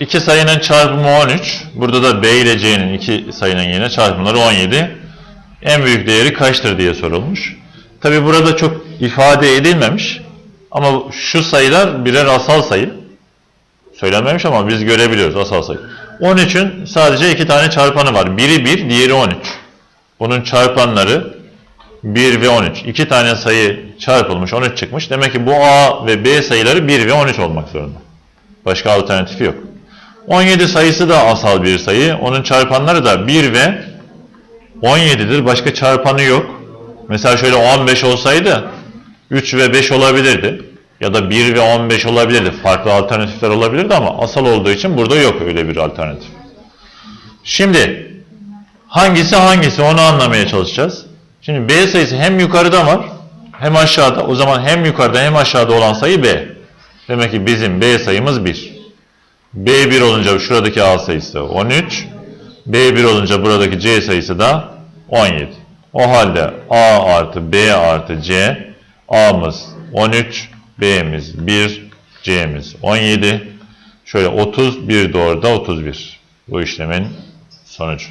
İki sayının çarpımı 13. Burada da B ile C'nin iki sayının yine çarpımları 17. En büyük değeri kaçtır diye sorulmuş. Tabi burada çok ifade edilmemiş. Ama şu sayılar birer asal sayı. Söylenmemiş ama biz görebiliyoruz asal sayı. 13'ün sadece iki tane çarpanı var. Biri 1, diğeri 13. Bunun çarpanları 1 ve 13. İki tane sayı çarpılmış 13 çıkmış. Demek ki bu A ve B sayıları 1 ve 13 olmak zorunda. Başka alternatifi yok. 17 sayısı da asal bir sayı. Onun çarpanları da 1 ve 17'dir. Başka çarpanı yok. Mesela şöyle 15 olsaydı 3 ve 5 olabilirdi. Ya da 1 ve 15 olabilirdi. Farklı alternatifler olabilirdi ama asal olduğu için burada yok öyle bir alternatif. Şimdi hangisi hangisi onu anlamaya çalışacağız. Şimdi B sayısı hem yukarıda var hem aşağıda. O zaman hem yukarıda hem aşağıda olan sayı B. Demek ki bizim B sayımız 1. B1 olunca şuradaki A sayısı 13. B1 olunca buradaki C sayısı da 17. O halde A artı B artı C A'mız 13, B'miz 1, C'miz 17. Şöyle 30, bir doğru da 31. Bu işlemin sonucu.